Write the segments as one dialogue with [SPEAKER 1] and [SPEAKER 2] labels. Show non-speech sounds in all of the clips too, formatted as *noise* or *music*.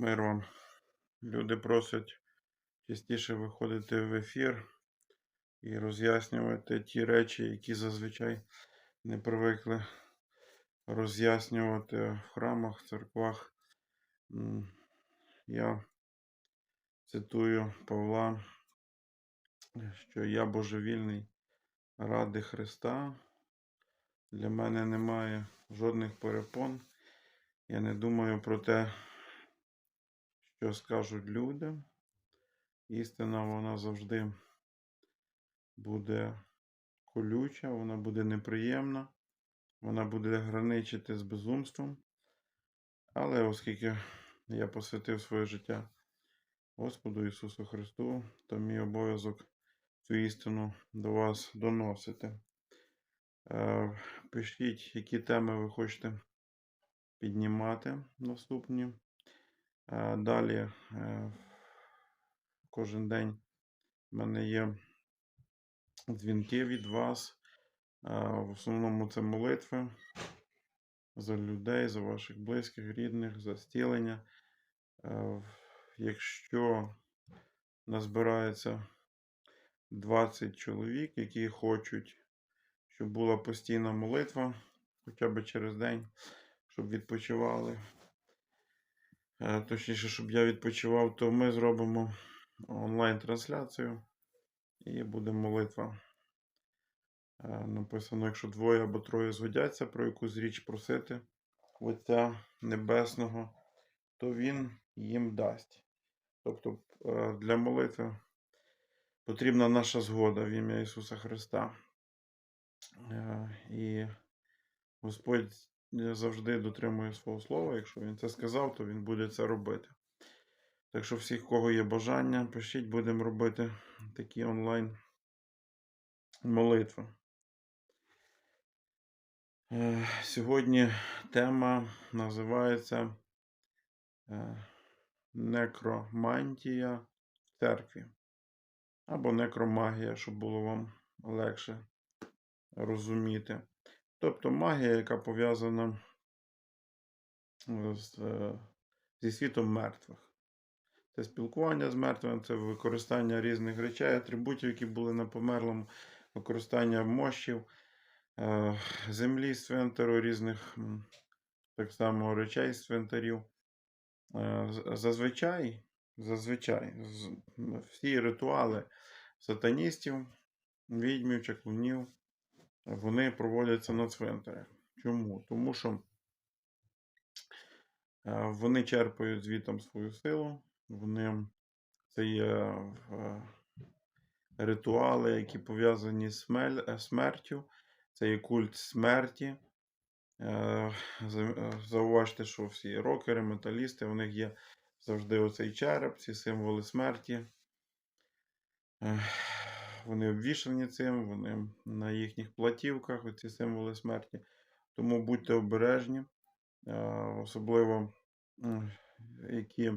[SPEAKER 1] Мир вам. Люди просять частіше виходити в ефір і роз'яснювати ті речі, які зазвичай не привикли роз'яснювати в храмах, церквах. Я цитую Павла, що я божевільний ради Христа. Для мене немає жодних перепон. Я не думаю про те, що скажуть люди. Істина вона завжди буде колюча, вона буде неприємна, вона буде граничити з безумством. Але оскільки я посвятив своє життя Господу Ісусу Христу, то мій обов'язок цю істину до вас доносити. Е, Пишіть, які теми ви хочете піднімати наступні. Е, Далі е, кожен день в мене є дзвінки від вас. Е, В основному це молитви за людей, за ваших близьких, рідних, за стілення. Якщо назбирається 20 чоловік, які хочуть, щоб була постійна молитва, хоча б через день, щоб відпочивали. Е, Точніше, щоб я відпочивав, то ми зробимо онлайн-трансляцію і буде молитва. Е, Написано, якщо двоє або троє згодяться про якусь річ просити Отця Небесного, то Він їм дасть. Тобто е, для молитви потрібна наша згода в ім'я Ісуса Христа. І Господь завжди дотримує свого слова. Якщо Він це сказав, то Він буде це робити. Так що всіх, кого є бажання, пишіть, будемо робити такі онлайн молитви. Е, Сьогодні тема називається е, Некромантія в церкві. Або некромагія, щоб було вам легше розуміти. Тобто магія, яка пов'язана з, е, зі світом мертвих. Це спілкування з мертвими, це використання різних речей, атрибутів, які були на померлому, використання мощів, е, землі з різних так само речей з. Е, Зазвичай, зазвичай всі ритуали сатаністів, відьмів, чаклунів, вони проводяться на цвинтарях. Чому? Тому що е, вони черпають звітом свою силу, вони це є ритуали, які пов'язані з е, смертю, це є культ смерті. Е, Зауважте, що всі рокери, металісти, у них є завжди оцей череп, ці символи смерті. Вони обвішані цим, вони на їхніх платівках, оці символи смерті. Тому будьте обережні, е, особливо які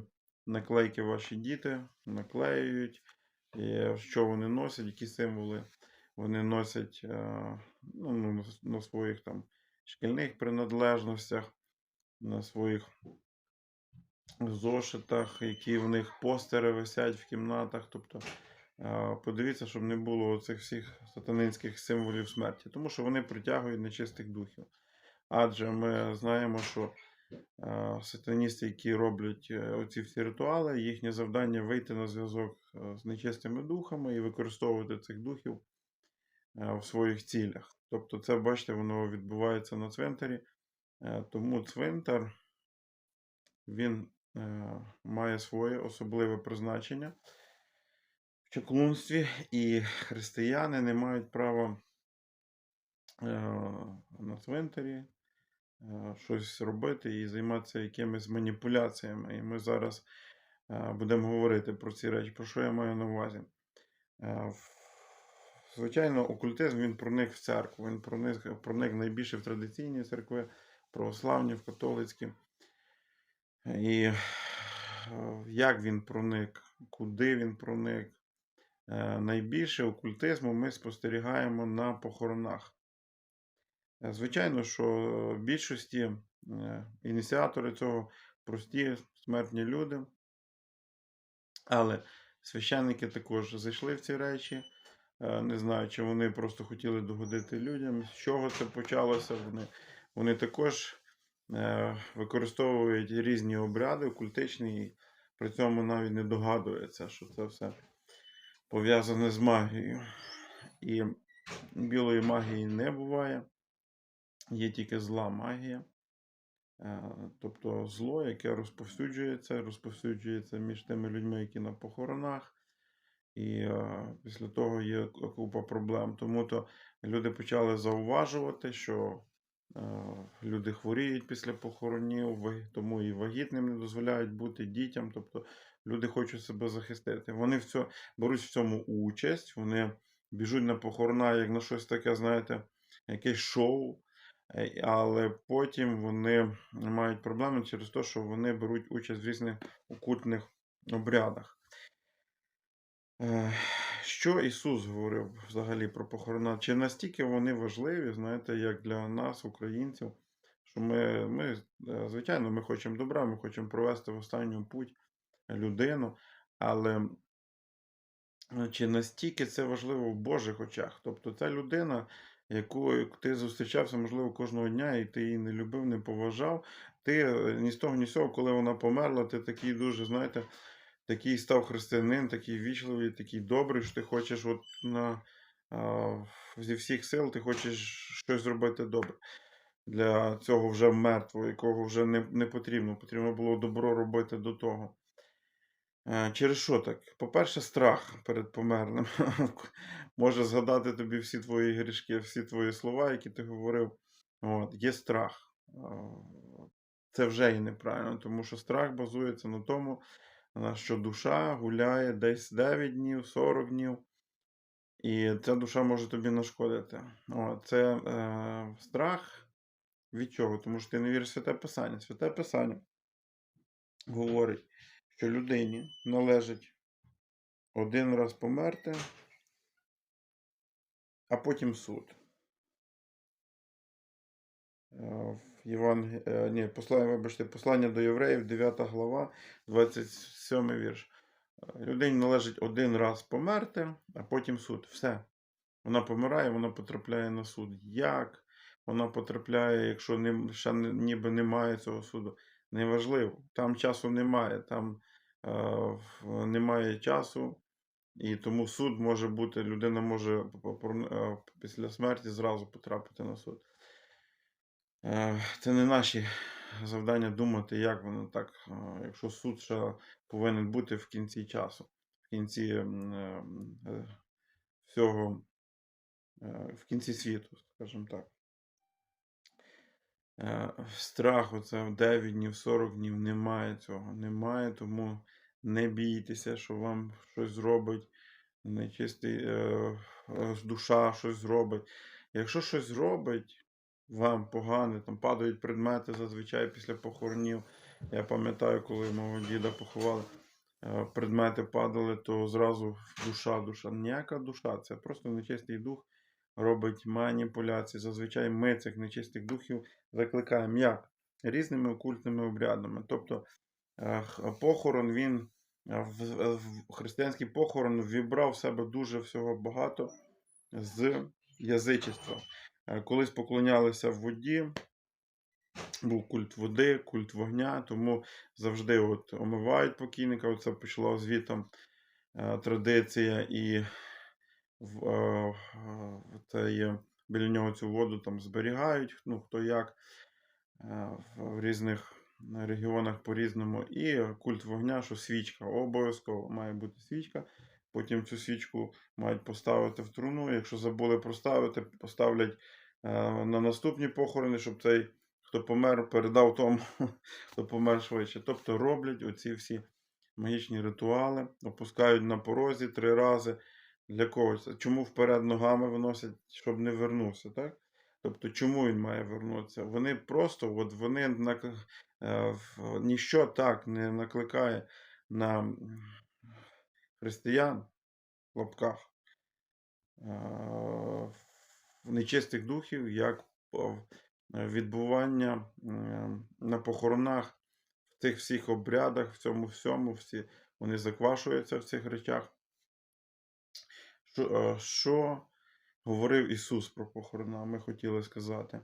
[SPEAKER 1] наклейки ваші діти наклеюють, і що вони носять, які символи вони носять е, ну, на своїх там шкільних принадлежностях, на своїх зошитах, які в них постери висять в кімнатах. Тобто подивіться, щоб не було цих всіх сатанинських символів смерті, тому що вони притягують нечистих духів. Адже ми знаємо, що сатаністи, які роблять е, оці всі ритуали, їхнє завдання вийти на зв'язок е, з нечистими духами і використовувати цих духів е, в своїх цілях. Тобто, це, бачите, воно відбувається на цвинтарі. Тому цвинтар він має своє особливе призначення чаклунстві, і християни не мають права е, на цвинтарі е, щось робити і займатися якимись маніпуляціями. І ми зараз е, будемо говорити про ці речі. Про що я маю на увазі? Звичайно, окультизм він проник в церкву, він проник, проник найбільше в традиційні церкви, православні, в католицькі. І як він проник, куди він проник. Е, Найбільше окультизму ми спостерігаємо на похоронах. Е, Звичайно, що в більшості е, ініціатори цього прості смертні люди. Але священники також зайшли в ці речі. Не знаю, чи вони просто хотіли догодити людям. З чого це почалося? Вони, вони також використовують різні обряди окультичні, і при цьому навіть не догадуються, що це все пов'язане з магією. І білої магії не буває, є тільки зла магія. Е, Тобто зло, яке розповсюджується, розповсюджується між тими людьми, які на похоронах. І е, після того є купа проблем. Тому то люди почали зауважувати, що е, люди хворіють після похоронів, тому і вагітним не дозволяють бути дітям. Тобто люди хочуть себе захистити. Вони в цьому, беруть в цьому участь, вони біжуть на похорона, як на щось таке, знаєте, якесь шоу. Е, Але потім вони мають проблеми через те, що вони беруть участь в різних окультних обрядах. Е, Що Ісус говорив взагалі про похорона? Чи настільки вони важливі, знаєте, як для нас, українців, що ми, ми е, звичайно, ми хочемо добра, ми хочемо провести в останню путь людину, але е, чи настільки це важливо в Божих очах? Тобто ця людина, яку ти зустрічався, можливо, кожного дня, і ти її не любив, не поважав, ти е, ні з того, ні з цього, коли вона померла, ти такий дуже, знаєте, такий став християнин, такий вічливий, такий добрий, що ти хочеш от на, а, зі всіх сил ти хочеш щось зробити добре. Для цього вже мертвого, якого вже не, не потрібно. Потрібно було добро робити до того. Е, Через що так? По-перше, страх перед померлим. *laughs* Може згадати тобі всі твої грішки, всі твої слова, які ти говорив. От, є страх. Е, Це вже і неправильно, тому що страх базується на тому, що душа гуляє десь 9 днів, 40 днів, і ця душа може тобі нашкодити. От, це е, страх від чого? Тому що ти не віриш в святе Писання. Святе Писання говорить, що людині належить один раз померти, а потім суд. Е, В Єванг... е, Ні, послання, вибачте, послання до євреїв, 9 глава, 27 вірш. Е, Людині належить один раз померти, а потім суд. Все. Вона помирає, вона потрапляє на суд. Як вона потрапляє, якщо не, ще ніби немає цього суду? Неважливо. Там часу немає, там немає часу, і тому суд може бути, людина може е, після смерті зразу потрапити на суд. Е, Це не наші завдання думати, як воно так, е, якщо суд ще повинен бути в кінці часу, в кінці е, е, всього, е, в кінці світу, скажімо так. Е, Страх, оце в 9 днів, 40 днів немає цього. Немає, тому не бійтеся, що вам щось зробить нечистий е, е, душа щось зробить. Якщо щось зробить вам погане, там падають предмети зазвичай після похоронів. Я пам'ятаю, коли мого діда поховали, е, предмети падали, то зразу душа, душа. Ніяка душа, це просто нечистий дух робить маніпуляції. Зазвичай ми цих нечистих духів закликаємо як? Різними окультними обрядами. Тобто похорон він е, в, в християнський похорон вібрав в себе дуже всього багато з язичества. Е, Колись поклонялися в воді, був культ води, культ вогня, тому завжди от омивають покійника. Оце пішла звітом е, традиція, і в, е, в цей, біля нього цю воду там зберігають, ну хто як е, в різних регіонах по-різному. І культ вогня, що свічка обов'язково має бути свічка. Потім цю свічку мають поставити в труну. Якщо забули проставити, поставлять е, на наступні похорони, щоб цей, хто помер, передав тому, *laughs* хто помер швидше. Тобто роблять оці всі магічні ритуали, опускають на порозі три рази. Для когось. Чому вперед ногами виносять, щоб не вернувся, так? Тобто, чому він має вернутися? Вони просто, от вони ніщо так не накликає на християн в лапках е, нечистих духів, як е, відбування е, на похоронах в цих всіх обрядах, в цьому всьому, всі, вони заквашуються в цих речах. Що, е, що говорив Ісус про похорона, ми хотіли сказати.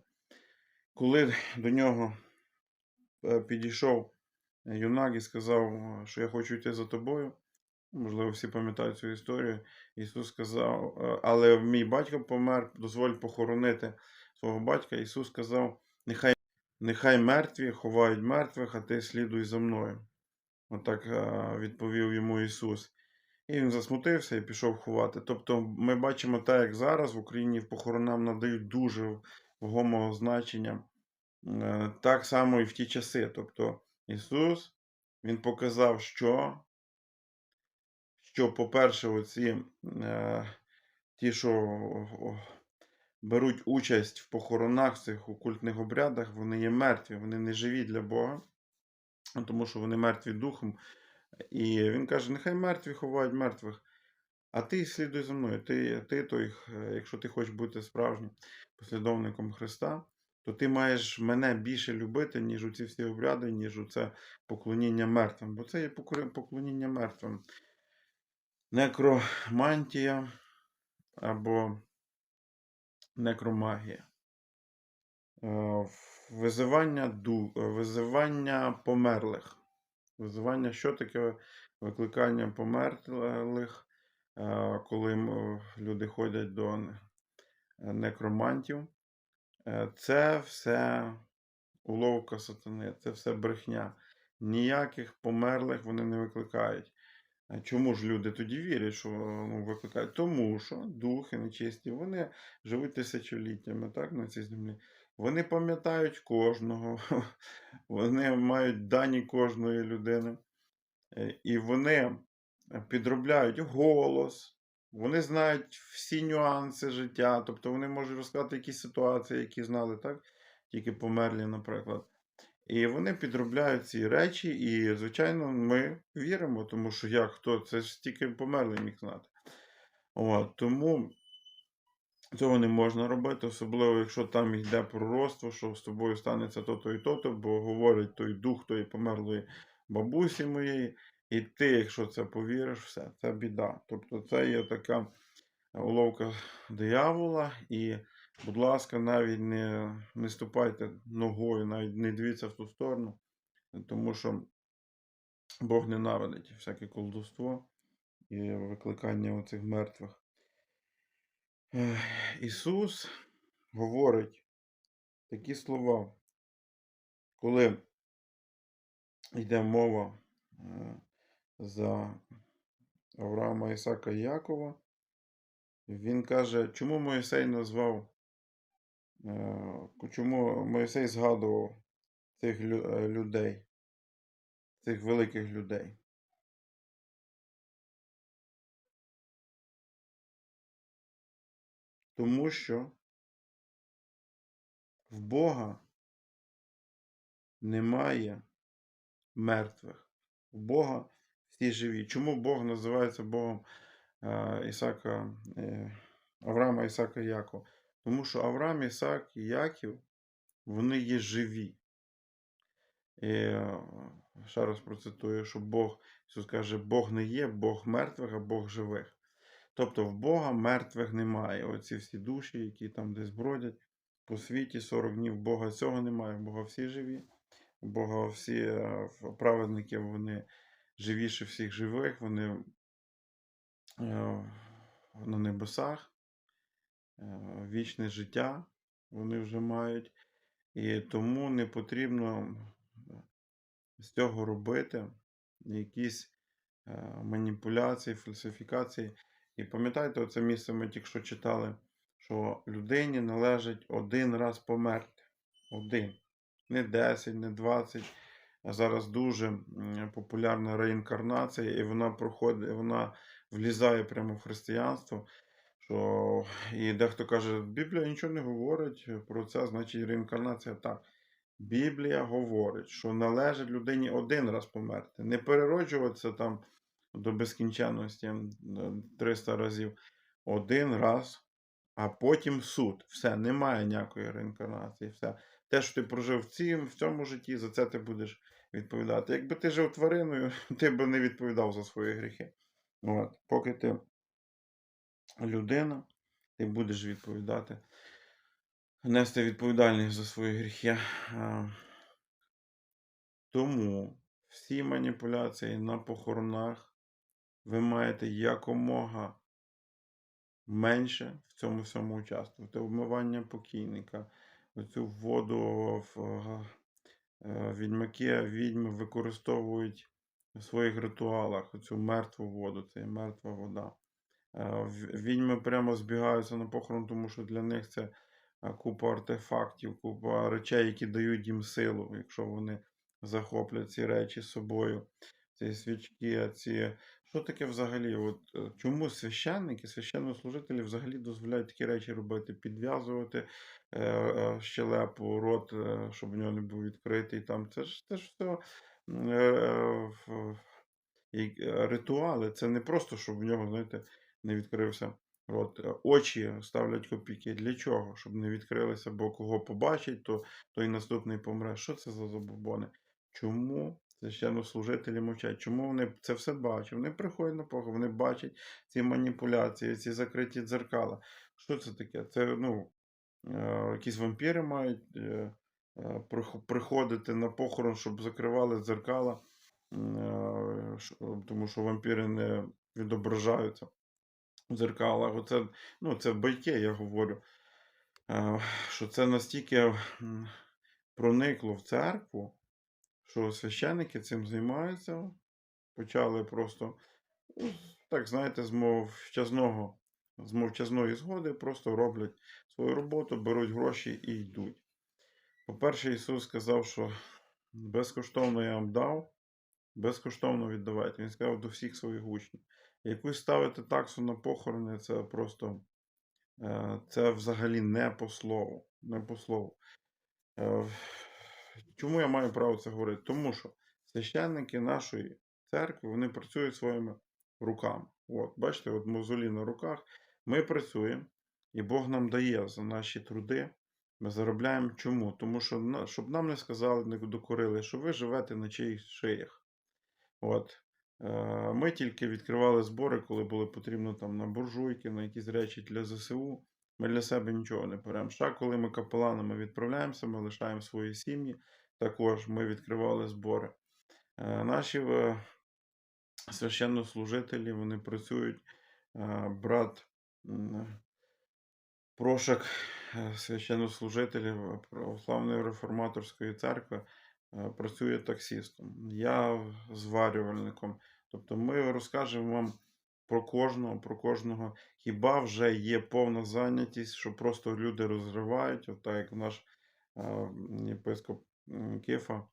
[SPEAKER 1] Коли до нього е, підійшов юнак і сказав, що я хочу йти за тобою, можливо, всі пам'ятають цю історію. Ісус сказав, е, але мій батько помер, дозволь похоронити свого батька. Ісус сказав, нехай, нехай мертві ховають мертвих, а ти слідуй за мною. Отак е, відповів йому Ісус. І він засмутився і пішов ховати. Тобто, ми бачимо так, як зараз в Україні похоронам надають дуже вагомого значення. Е, Так само і в ті часи. Тобто, Ісус Він показав, що, що по-перше, оці е, ті, що беруть участь в похоронах, в цих окультних обрядах, вони є мертві, вони не живі для Бога, тому що вони мертві духом. І він каже: нехай мертві ховають мертвих. А ти слідуй за мною. Ти, ти той, е, якщо ти хочеш бути справжнім послідовником Христа, то ти маєш мене більше любити, ніж у ці всі обряди, ніж у це поклоніння мертвим. Бо це є поклоніння мертвим. Некромантія або некромагія. Е, Визивання, ду... е, визивання померлих. Визивання, що таке викликання померлих, е, коли люди ходять до некромантів. Е, Це все уловка сатани, це все брехня. Ніяких померлих вони не викликають. Чому ж люди тоді вірять, що ну, викликають? Тому що духи нечисті, вони живуть тисячоліттями так, на цій землі. Вони пам'ятають кожного, *laughs* вони мають дані кожної людини. Е, І вони підробляють голос, вони знають всі нюанси життя, тобто вони можуть розказати якісь ситуації, які знали, так? Тільки померлі, наприклад. І вони підробляють ці речі, і, звичайно, ми віримо, тому що як хто, це ж тільки померлий міг знати. От, тому цього не можна робити, особливо, якщо там йде пророцтво, що з тобою станеться то-то і то-то, бо говорить той дух тої померлої бабусі моєї, і ти, якщо це повіриш, все, це біда. Тобто це є така уловка диявола, і, будь ласка, навіть не, не ступайте ногою, навіть не дивіться в ту сторону, тому що Бог ненавидить всяке колдовство і викликання оцих мертвих. Ісус говорить такі слова, коли йде мова е, за Авраама, Ісака Якова, він каже, чому Моїсей назвав, е, чому Моїсей згадував цих е, людей, цих великих людей. Тому що в Бога немає мертвих. У Бога всі живі. Чому Бог називається Богом е, Ісака, е, Авраама, Ісака Якова? Тому що Авраам, Ісак і Яків, вони є живі. І е, ще раз процитую, що Бог, Ісус каже, Бог не є Бог мертвих, а Бог живих. Тобто в Бога мертвих немає. Оці всі душі, які там десь бродять по світі 40 днів Бога цього немає, в Бога всі живі. У Бога всі праведники, вони живіші всіх живих, вони е, на небесах, е, вічне життя вони вже мають. І тому не потрібно з цього робити якісь е, маніпуляції, фальсифікації. І пам'ятаєте, оце місце ми тільки що читали, що людині належить один раз померти. Один. Не 10, не 20. Зараз дуже популярна реінкарнація, і вона проходить, вона влізає прямо в християнство. Що... І дехто каже, Біблія нічого не говорить про це, значить реінкарнація так. Біблія говорить, що належить людині один раз померти, не перероджуватися там до безкінченності м, 300 разів. Один раз, а потім суд. Все, немає ніякої реінкарнації. Все. Те, що ти прожив в цьому житті, за це ти будеш відповідати. Якби ти жив твариною, *laughs* ти б не відповідав за свої гріхи. От. Поки ти людина, ти будеш відповідати, нести відповідальність за свої гріхи. А, Тому всі маніпуляції на похоронах ви маєте якомога менше в цьому всьому участвувати. Вмивання покійника, оцю воду в е, е, відьмаки, відьми використовують в своїх ритуалах, цю мертву воду, це мертва вода. Е, Відьми прямо збігаються на похорон, тому що для них це е, купа артефактів, купа речей, які дають їм силу, якщо вони захоплять ці речі з собою. Ці свічки, ці. Що таке взагалі? От, е, чому священники, священнослужителі взагалі дозволяють такі речі робити? Підв'язувати е, е, щелепу, рот, е, щоб в нього не був відкритий. Там. Це ж це ж все е, е, е, ритуали. Це не просто, щоб в нього, знаєте, не відкрився рот. Е, Очі ставлять копійки. Для чого? Щоб не відкрилися, бо кого побачить, то той наступний помре. Що це за забобони? Чому священнослужителі мовчать? Чому вони це все бачать? Вони приходять на похорон, вони бачать ці маніпуляції, ці закриті дзеркала. Що це таке? Це ну, е, якісь вампіри мають е, е, прих- приходити на похорон, щоб закривали дзеркала, тому що вампіри не відображаються в дзеркалах. Оце, ну, це байки, я говорю. Що це настільки проникло в церкву, що священники цим займаються, почали просто, ну, так знаєте, з мовчазного, з мовчазної згоди просто роблять свою роботу, беруть гроші і йдуть. По-перше, Ісус сказав, що безкоштовно я вам дав, безкоштовно віддавайте. Він сказав до всіх своїх учнів. Якусь ставити таксу на похорони, це просто е, це взагалі не по слову. Не по слову. Чому я маю право це говорити? Тому що священники нашої церкви вони працюють своїми руками. От, бачите, от мозолі на руках. Ми працюємо, і Бог нам дає за наші труди. Ми заробляємо чому? Тому що щоб нам не сказали, не докорили, що ви живете на чиїсь шиях. От. Е, Ми тільки відкривали збори, коли було потрібно там на буржуйки, на якісь речі для ЗСУ. Ми для себе нічого не беремо. Ще коли ми капеланами відправляємося, ми лишаємо свої сім'ї. Також ми відкривали збори. Е, Наші е, священнослужителі вони працюють. Е, Брат Прошак, священнослужителів Православної реформаторської церкви, працює таксістом. Я зварювальником. Тобто ми розкажемо вам про кожного, про кожного. Хіба вже є повна зайнятість, що просто люди розривають, так як наш е, єпископ Кифа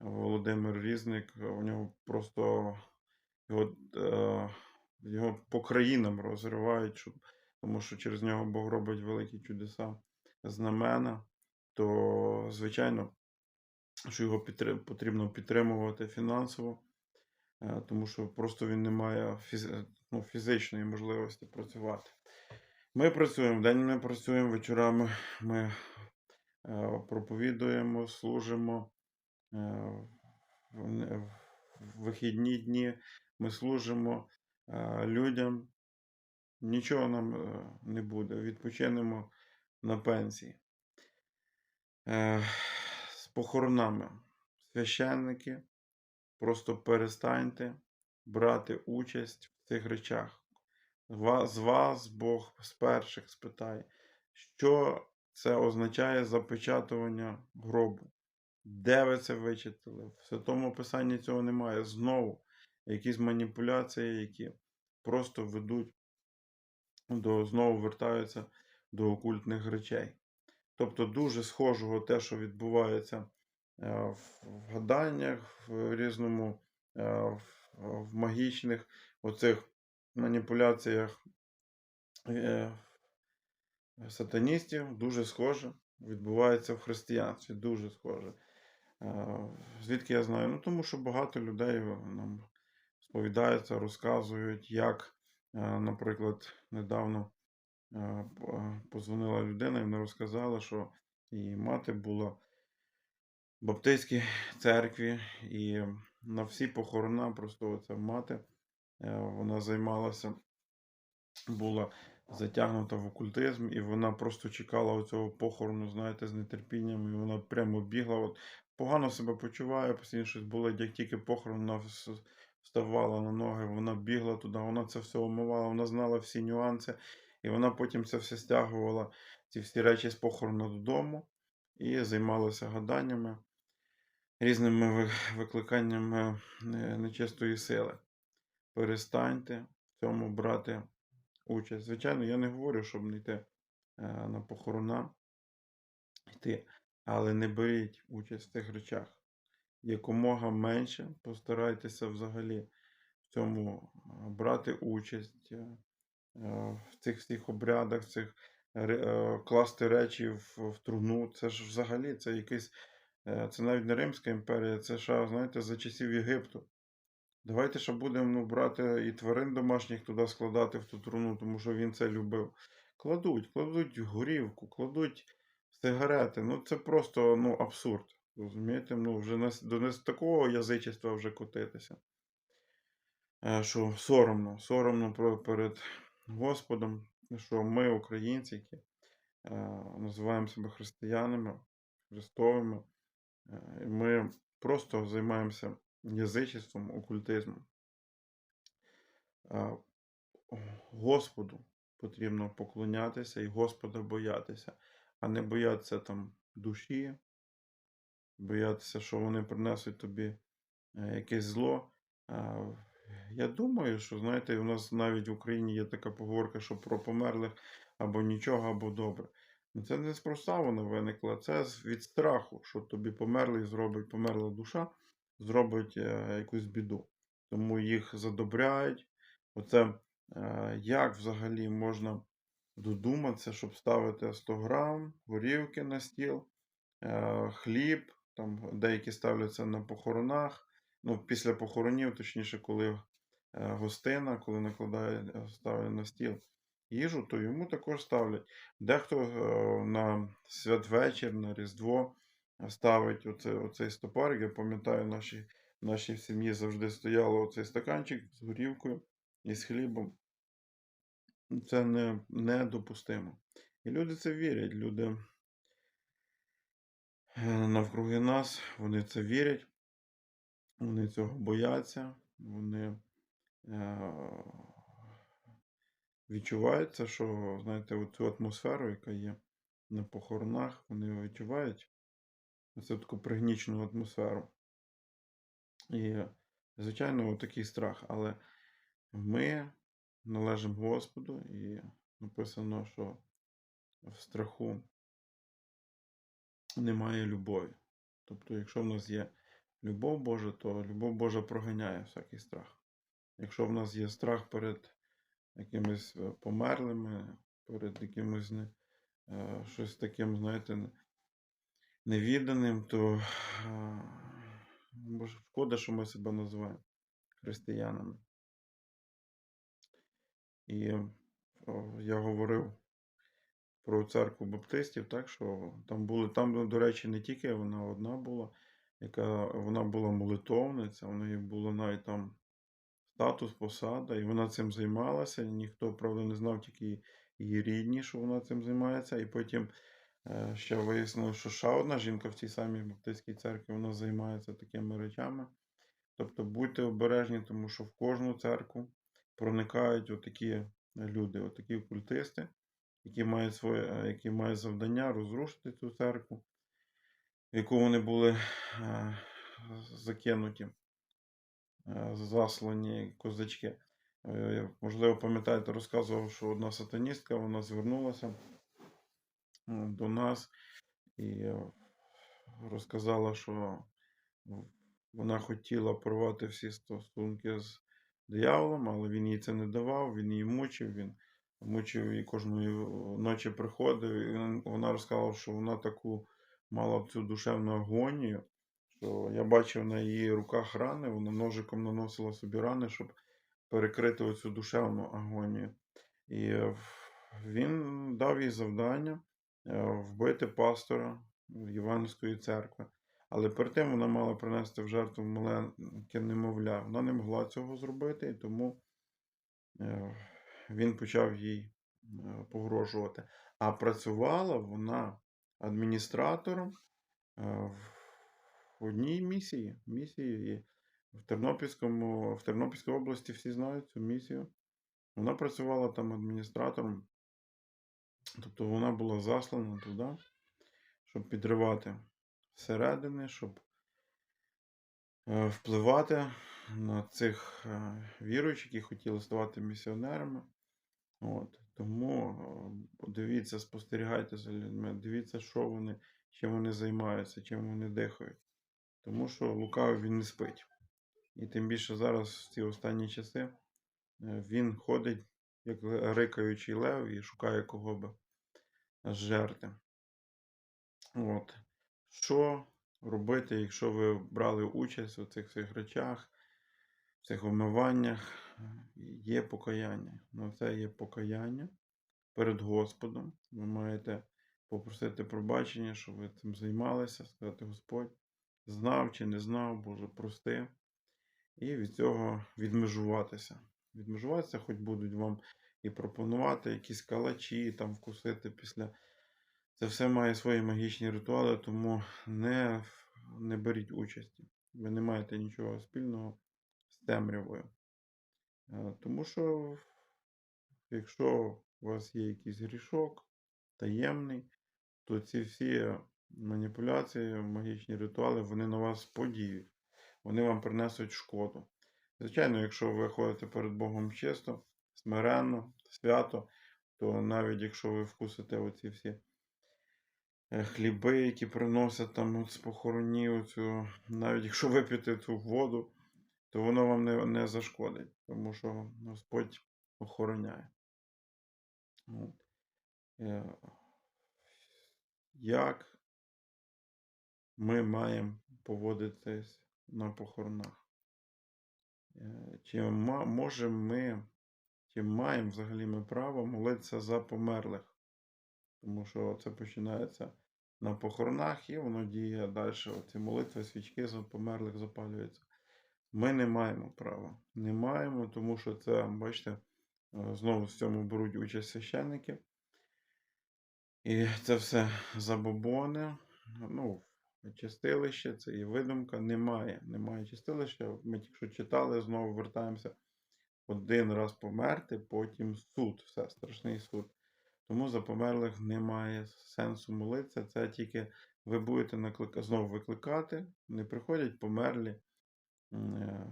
[SPEAKER 1] Володимир Різник, у нього просто його, е, його по країнам розривають, щоб, тому що через нього Бог робить великі чудеса, знамена, то, звичайно, що його потрібно підтримувати фінансово, е, тому що просто він не має ну, фізичної можливості працювати. Ми працюємо, вдень ми працюємо, вечорами ми е, проповідуємо, служимо. Е, в вихідні дні ми служимо е, людям. Нічого нам не буде. Відпочинемо на пенсії. З похоронами. Священники, просто перестаньте брати участь цих речах. З вас Бог з перших спитає, що це означає запечатування гробу. Де ви це вичитали? В Святому Писанні цього немає. Знову якісь маніпуляції, які просто ведуть до знову вертаються до окультних речей. Тобто дуже схожого те, що відбувається е, в гаданнях, в різному, е, в, в магічних оцих маніпуляціях е, сатаністів, дуже схоже відбувається в християнстві. Дуже схоже. Е, Звідки я знаю? Ну, тому що багато людей нам сповідаються, розказують, як, е, наприклад, недавно е, позвонила людина і вона розказала, що її мати була в Баптистській церкві, і на всі похорона просто оця мати, е, вона займалася, була затягнута в окультизм, і вона просто чекала оцього похорону, знаєте, з нетерпінням, і вона прямо бігла. От, погано себе почуває, постійно щось болить, як тільки похорон, вона вставала на ноги, вона бігла туди, вона це все омивала, вона знала всі нюанси, і вона потім це все стягувала, ці всі речі з похорону додому і займалася гаданнями, різними викликаннями е, нечистої сили. Перестаньте в цьому брати участь. Звичайно, я не говорю, щоб не йти е, на похорона, йти, але не беріть участь в цих речах. Якомога менше постарайтеся взагалі в цьому е, брати участь е, в цих всіх обрядах, цих класти речі в, в труну. Це ж взагалі це якийсь, це навіть не Римська імперія, це ще, знаєте, за часів Єгипту. Давайте ще будемо ну, брати і тварин домашніх туди складати в ту труну, тому що він це любив. Кладуть, кладуть горівку, кладуть сигарети. Ну це просто ну, абсурд. Розумієте? Ну, вже не, до не такого язичества вже котитися. Е, Що соромно, соромно перед Господом, що ми, українці, які е, називаємо себе християнами, христовими, е, ми просто займаємося язичеством, окультизмом. Господу потрібно поклонятися і Господа боятися, а не боятися там душі, боятися, що вони принесуть тобі е, якесь зло. Я думаю, що знаєте, у нас навіть в Україні є така поговорка, що про померлих або нічого, або добре. Ну, Це не спроста вона виникла, це від страху, що тобі померлий зробить, померла душа, зробить е, якусь біду. Тому їх задобряють. Оце е, як взагалі можна додуматися, щоб ставити 100 грам горівки на стіл, е, хліб, там деякі ставляться на похоронах. Ну, після похоронів, точніше, коли гостина, коли накладає, ставлять на стіл їжу, то йому також ставлять. Дехто на святвечір, на Різдво ставить оце, оцей стопарик. Я пам'ятаю, наші, нашій сім'ї завжди стояло оцей стаканчик з горівкою і з хлібом. Це не, недопустимо. І люди це вірять. Люди е, навкруги нас, вони це вірять, вони цього бояться, вони е, відчувають це, що, знаєте, цю атмосферу, яка є на похоронах, вони відчувають цю таку пригнічену атмосферу. І, звичайно, такий страх. Але ми належимо Господу, і написано, що в страху немає любові. Тобто, якщо в нас є любов Божа, то любов Божа проганяє всякий страх. Якщо в нас є страх перед якимись е, померлими, перед якимось е, щось таким, знаєте, невіданим, то шкода, що ми себе називаємо християнами. І я говорив про церкву баптистів, так що там були, там, до речі, не тільки вона одна була, яка вона була молитовниця, у неї було навіть там статус, посада, і вона цим займалася. Ніхто, правда, не знав, тільки її- рідні, що вона цим займається. І потім ще вияснилося, що ще одна жінка в цій самій баптистській церкві вона займається такими речами. Тобто будьте обережні, тому що в кожну церкву проникають отакі люди, отакі культисти, які мають своє, е, які мають завдання розрушити цю церкву, в яку вони були е, закинуті, е, заслані козачки. Е, Можливо, пам'ятаєте, розказував, що одна сатаністка вона звернулася е, до нас і розказала, що вона хотіла порвати всі стосунки з дияволом, але він їй це не давав, він її мучив, він мучив її кожної ночі приходив. І вона розказала, що вона таку мала цю душевну агонію, що я бачив на її руках рани, вона ножиком наносила собі рани, щоб перекрити оцю душевну агонію. І е, він дав їй завдання вбити пастора Євангельської церкви. Але перед тим вона мала принести в жертву маленьке немовля. Вона не могла цього зробити, і тому е, він почав їй е, погрожувати. А працювала вона адміністратором е, в одній місії. місії в, Тернопільському, в Тернопільській області всі знають цю місію. Вона працювала там адміністратором. Тобто вона була заслана туди, щоб підривати зсередини, щоб е, впливати на цих е, віруючих, які хотіли ставати місіонерами. От. Тому е, дивіться, спостерігайте за людьми, дивіться, що вони, чим вони займаються, чим вони дихають. Тому що лукавий він не спить. І тим більше зараз, в ці останні часи, він ходить, як рикаючий лев, і шукає кого би жерти. От. Що робити, якщо ви брали участь у цих всіх речах, в цих омиваннях? Є покаяння. Ну, це є покаяння перед Господом. Ви маєте попросити пробачення, що ви цим займалися, сказати Господь, знав чи не знав, Боже, прости. І від цього відмежуватися. Відмежуватися, хоч будуть вам і пропонувати якісь калачі, там вкусити після. Це все має свої магічні ритуали, тому не, не беріть участі. Ви не маєте нічого спільного з темрявою. Е, Тому що, якщо у вас є якийсь грішок таємний, то ці всі маніпуляції, магічні ритуали, вони на вас подіють. Вони вам принесуть шкоду. Звичайно, якщо ви ходите перед Богом чисто, смиренно, свято, то навіть якщо ви вкусите оці всі е, хліби, які приносять там з похоронів, цю, навіть якщо вип'єте цю воду, то воно вам не, не зашкодить, тому що Господь охороняє. От. Е, Як ми маємо поводитись на похоронах? Е, Чи можемо ми, чи маємо взагалі ми право молитися за померлих? Тому що це починається на похоронах і воно діє далі. Оці молитви, свічки за померлих запалюються. Ми не маємо права. Не маємо, тому що це, бачите, е, знову в цьому беруть участь священники. І це все забобони. Ну, чистилище, це і видумка. Немає. Немає чистилища. Ми тільки що читали, знову вертаємося. Один раз померти, потім суд. Все, страшний суд. Тому за померлих немає сенсу молитися. Це тільки ви будете наклика... знову викликати, не приходять померлі. е,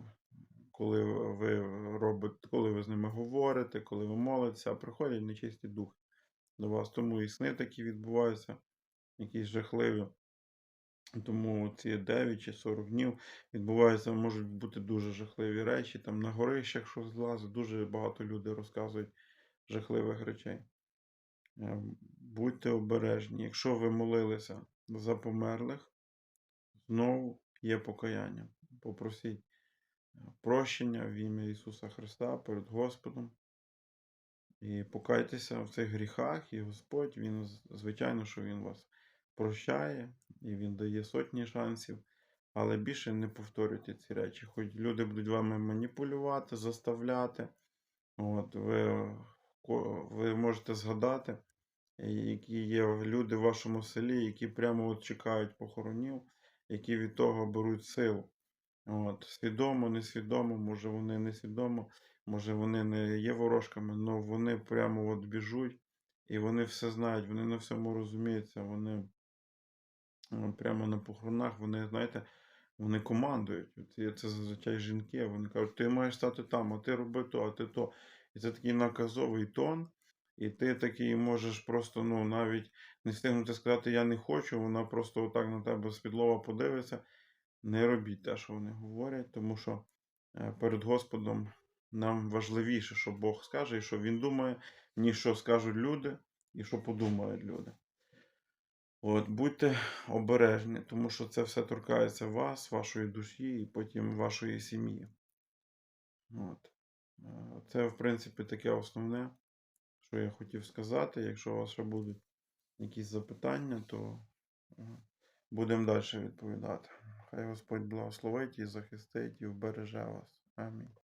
[SPEAKER 1] Коли ви робите, коли ви з ними говорите, коли ви молитеся, приходять нечисті духи до вас. Тому і сни такі відбуваються, якісь жахливі. Тому ці 9 чи 40 днів відбуваються, можуть бути дуже жахливі речі. Там на горищах що злазить, дуже багато людей розказують жахливих речей. Е, Будьте обережні. Якщо ви молилися за померлих, знову є покаяння. Попросіть е, прощення в ім'я Ісуса Христа перед Господом. І покайтеся в цих гріхах, і Господь, Він, звичайно, що Він вас прощає, і Він дає сотні шансів, але більше не повторюйте ці речі. Хоч люди будуть вами маніпулювати, заставляти. От, ви, ви можете згадати, е, які є люди в вашому селі, які прямо от чекають похоронів, які від того беруть силу. От, свідомо, несвідомо, може вони несвідомо, може вони не є ворожками, але вони прямо от біжуть і вони все знають, вони на всьому розуміються, вони прямо на похоронах, вони, знаєте, вони командують. Це, це зазвичай жінки, вони кажуть, ти маєш стати там, а ти роби то, а ти то. І це такий наказовий тон. І ти такий можеш просто, ну, навіть не встигнути сказати Я не хочу, вона просто отак на тебе з-під подивиться. Не робіть те, що вони говорять, тому що е, перед Господом нам важливіше, що Бог скаже і що Він думає, ніж що скажуть люди і що подумають люди. От, будьте обережні, тому що це все торкається вас, вашої душі і потім вашої сім'ї. От. Е, Це, в принципі, таке основне, що я хотів сказати. Якщо у вас ще будуть якісь запитання, то е, Будемо далі відповідати. Хай Господь благословить і захистить і вбереже вас. Амінь.